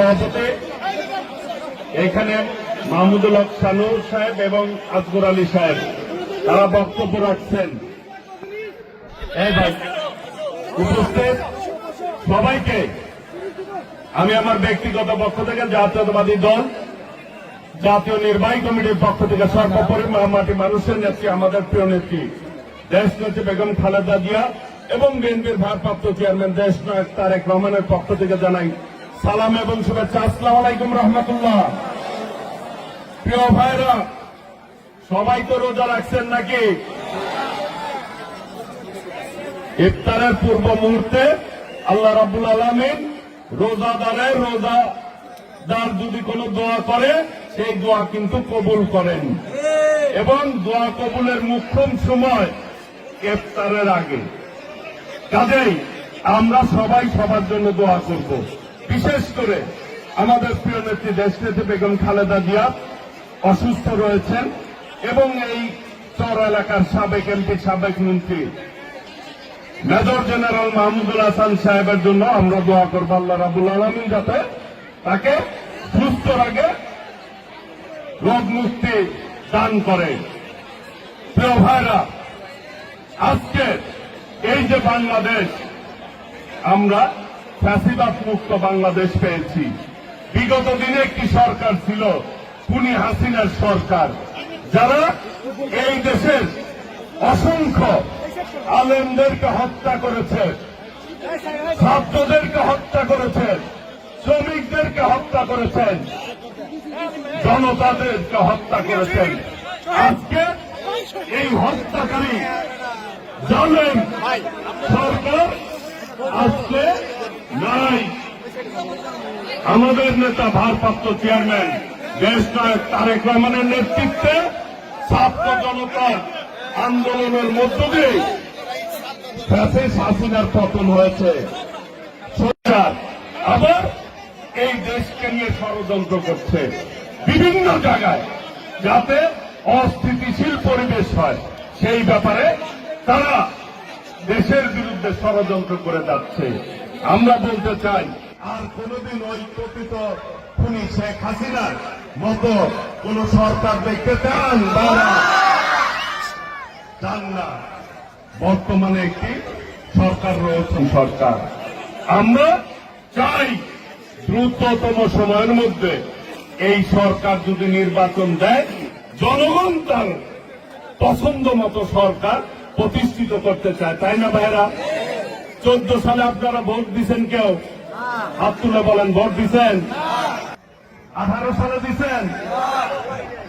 সভাপতি। এখানে মাহমুদুল হক সানুর সাহেব এবং আসগর আলী সাহেব, তারা বক্তব্য রাখছেন। উপস্থিত সবাইকে। আমি আমার ব্যক্তিগত পক্ষ থেকে জাতীয়তাবাদী দল, জাতীয় নির্বাহী কমিটির পক্ষ থেকে সর্বোপরি মাটি মানুষের নেত্রী, আমাদের প্রিয় নেত্রী দেশ নেত্রী বেগম খালেদা জিয়া এবং বিএনপির ভারপ্রাপ্ত চেয়ারম্যান দেশ নায়ক তারেক রহমানের পক্ষ থেকে জানাই সালাম এবং শুভেচ্ছা। আসসালাম আলাইকুম রহমতুল্লাহ। প্রিয় ভাইরা, সবাই তো রোজা রাখছেন নাকি? ইফতারের পূর্ব মুহূর্তে আল্লাহ রাবুল আলমিন রোজাদারের রোজা দার যদি কোনো দোয়া করে, সেই দোয়া কিন্তু কবুল করেন। এবং দোয়া কবুলের মুখ্যম সময় ইফতারের আগে। কাজেই আমরা সবাই সবার জন্য দোয়া করব। বিশেষ করে আমাদের প্রিয় নেত্রী দেশনেত্রী বেগম খালেদা জিয়া অসুস্থ রয়েছেন এবং এই চর এলাকার সাবেক এমপি, সাবেক মন্ত্রী মেজর জেনারেল মাহমুদুল হাসান সাহেবের জন্য আমরা দোয়া করব আল্লাহ রাবুল আলমিন যাতে তাকে সুস্থ রাখে, রোগ মুক্তি দান করে। প্রিয় ভাইরা, আজকে এই যে বাংলাদেশ, আমরা ফ্যাসিবাদ মুক্ত বাংলাদেশ পেয়েছি। বিগত দিনে একটি সরকার ছিল খুনি হাসিনার সরকার। যারা এই দেশের অসংখ্য আলেমদেরকে হত্যা করেছে, ছাত্রদেরকে হত্যা করেছেন শ্রমিকদেরকে হত্যা করেছেন জনতাদেরকে হত্যা করেছেন আজকে এই হত্যাকারী জানেন, সরকার আজকে নাই। আমাদের নেতা, ভারপ্রাপ্ত চেয়ারম্যান দেশ নায়ক তারেক রহমানের নেতৃত্বে ছাত্র জনতার আন্দোলনের মধ্য দিয়ে ফ্যাসিস হাসিনার পতন হয়েছে। সরকার আবার এই দেশকে নিয়ে ষড়যন্ত্র করছে। বিভিন্ন জায়গায় যাতে অস্থিতিশীল পরিবেশ হয়, সেই ব্যাপারে তারা দেশের বিরুদ্ধে ষড়যন্ত্র করে যাচ্ছে। আমরা বলতে চাই আর কোনদিন ওই কথিত খুনি শেখ হাসিনার মতো কোন সরকার দেখতে চান চান না। বর্তমানে একটি সরকার রয়েছে। সরকার। আমরা চাই দ্রুততম সময়ের মধ্যে এই সরকার যদি নির্বাচন দেয় জনগণ তার পছন্দ মতো সরকার প্রতিষ্ঠিত করতে চায়। তাই না ভাইরা চোদ্দ সালে আপনারা ভোট দিচ্ছেন কেউ? হাত তুলে বলেন, ভোট দিছেন? আঠারো সালে দিচ্ছেন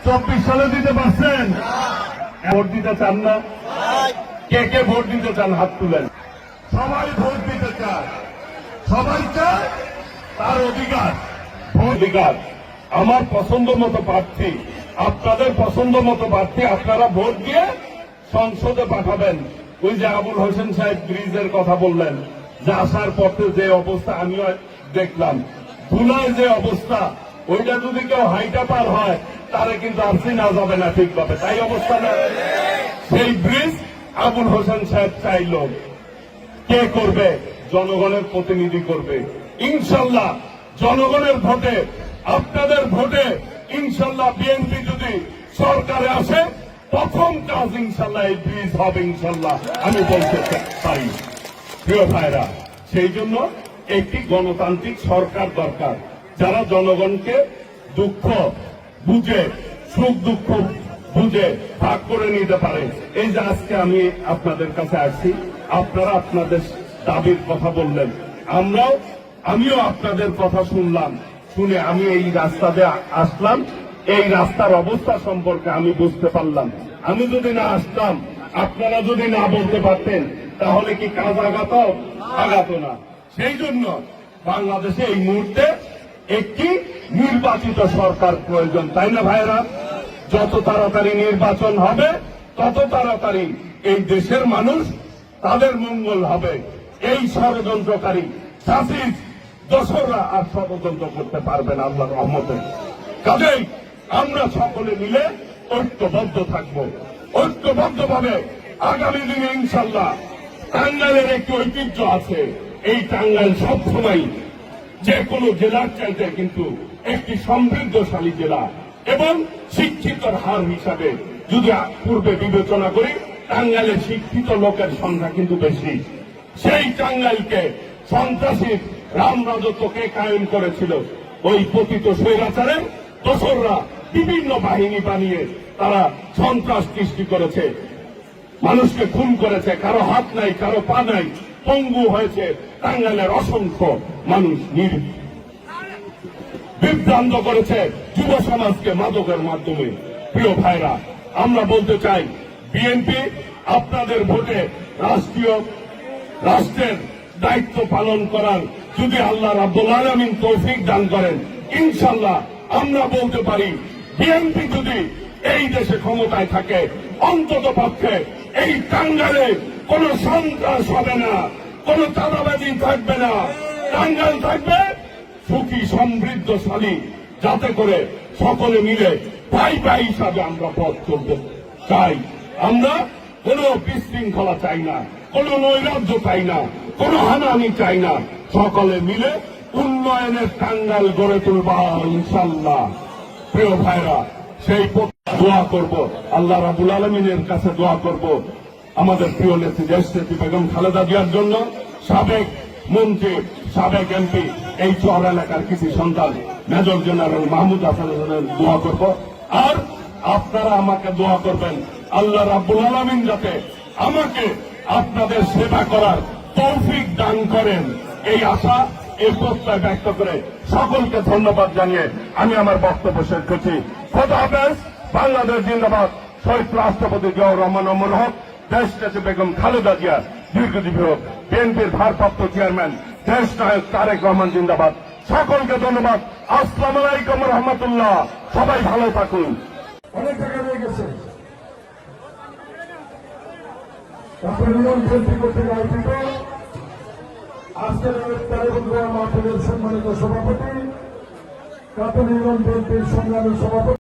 চব্বিশ সালে দিতে পারছেন? ভোট দিতে চান না? কে কে ভোট দিতে চান? হাত তুলেন। সবাই ভোট দিতে চায়। সবাই চায় তার অধিকার। অধিকার। আমার পছন্দ মতো প্রার্থী, আপনাদের পছন্দ মতো প্রার্থী, আপনারা ভোট দিয়ে সংসদে পাঠাবেন। ওই যে আবুল হোসেন সাহেব ব্রিজের কথা বললেন, যে আসার পথে যে অবস্থা আমিও দেখলাম। ধুলায় যে অবস্থা, ওইটা যদি কেউ হাইটা পার হয়, তারে কিন্তু আর চিনা যাবে না ঠিকভাবে। তাই অবস্থা না? সেই ব্রিজ আবুল হোসেন সাহেব চাইল। কে করবে? জনগণের প্রতিনিধি করবে। ইনশাল্লাহ জনগণের ভোটে, আপনাদের ভোটে ইনশাল্লাহ বিএনপি যদি সরকারে আসে প্রথম কাজ ইনশাল্লাহ এই ব্রিজ হবে ইনশাল্লাহ আমি বলতে পারি প্রিয় ভাইরা, সেই জন্য একটি গণতান্ত্রিক সরকার দরকার। যারা জনগণকে দুঃখ বুঝে, সুখ দুঃখ বুঝে ভাগ করে নিতে পারে। এই যে আজকে আমি আপনাদের কাছে আসছি, আপনারা আপনাদের দাবির কথা বললেন। আমরাও, আমিও আপনাদের কথা শুনলাম। শুনে আমি এই রাস্তা দিয়ে আসলাম। এই রাস্তার অবস্থা সম্পর্কে আমি বুঝতে পারলাম। আমি যদি না আসতাম, আপনারা যদি না বলতে পারতেন, তাহলে কি কাজ আগাত? আগাত না। সেই জন্য বাংলাদেশে এই মুহূর্তে একটি নির্বাচিত সরকার প্রয়োজন, তাই না ভাইরা যত তাড়াতাড়ি নির্বাচন হবে, তত তাড়াতাড়ি এই দেশের মানুষ তাদের মঙ্গল হবে। এই ষড়যন্ত্রকারী চাষিস দশররা আর ষড়যন্ত্র করতে পারবে না আল্লাহর রহমতে। কাজেই আমরা সকলে মিলে ঐক্যবদ্ধ থাকব। ঐক্যবদ্ধভাবে আগামী দিনে ইনশাল্লাহ টাঙ্গাইলের একটি ঐতিহ্য আছে। এই টাঙ্গাইল সবসময় যে কোনো জেলার চাইতে কিন্তু একটি সমৃদ্ধশালী জেলা এবং শিক্ষিতর হার হিসাবে যদি পূর্বে বিবেচনা করি টাঙ্গাইলে শিক্ষিত লোকের সংখ্যা কিন্তু বেশি। সেই টাঙ্গাইলকে সন্ত্রাসী রাম রাজত্বকে কায়েম করেছিল ওই পতিত স্বৈরাচারের দোসররা। বিভিন্ন বাহিনী বানিয়ে তারা সন্ত্রাস সৃষ্টি করেছে। মানুষকে খুন করেছে, কারও হাত নাই, কারও পা নাই, পঙ্গু হয়েছে টাঙ্গাইলের অসংখ্য মানুষ নির বিভ্রান্ত করেছে যুব সমাজকে মাদকের মাধ্যমে। প্রিয় ভাইরা, আমরা বলতে চাই বিএনপি আপনাদের ভোটে রাষ্ট্রীয় রাষ্ট্রের দায়িত্ব পালন করার যদি আল্লাহ রাব্বুল আলমিন তৌফিক দান করেন ইনশাল্লাহ আমরা বলতে পারি বিএনপি যদি এই দেশে ক্ষমতায় থাকে, অন্তত পক্ষে এই টাঙ্গালে কোন সন্ত্রাস হবে না, কোন চাঁদাবাজি থাকবে না। টাঙ্গাল থাকবে সুখী, সমৃদ্ধশালী, যাতে করে সকলে মিলে ভাই ভাই হিসাবে আমরা পথ চলতে চাই আমরা কোন বিশৃঙ্খলা চাই না, কোন নৈরাজ্য চাই না, কোন হানাহানি চাই না। সকলে মিলে উন্নয়নের টাঙ্গাল গড়ে তুলবা ইনশাল্লাহ। প্রিয় ভাইরা, সেই দোয়া করব। আল্লাহ রাবুল আলমিনের কাছে দোয়া করব। আমাদের প্রিয় নেত্রী নেত্রী বেগম খালেদা জিয়ার জন্য সাবেক মন্ত্রী, সাবেক এমপি, এই চর এলাকার কৃষি সন্তান, মেজর জেনারেল মাহমুদ হাসানের দোয়া করব। আর আপনারা আমাকে দোয়া করবেন, আল্লাহ রাব্বুল আলমিন যাতে আমাকে আপনাদের সেবা করার তৌফিক দান করেন, এই আশা এই প্রত্যয় ব্যক্ত করে সকলকে ধন্যবাদ জানিয়ে আমি আমার বক্তব্য শেষ করছি। খোদা হাফেজ, বাংলাদেশ জিন্দাবাদ। শহীদ রাষ্ট্রপতি জিয়াউর রহমান অমর হক দেশ নেত্রী বেগম খালেদা জিয়া, দীর্ঘজীবী হোক। বিএনপির ভারপ্রাপ্ত চেয়ারম্যান, দেশ নায়ক তারেক রহমান জিন্দাবাদ। সকলকে ধন্যবাদ। আসসালাম আলাইকুম রহমতুল্লাহ। সবাই ভালো থাকুন। অনেক টাকা রয়ে গেছে। তারপরে নিয়ম কর্তৃক আয়োজিত আজকের সম্মানিত সভাপতি ইউনিয়ন বিএনপির সংগ্রামী সভাপতি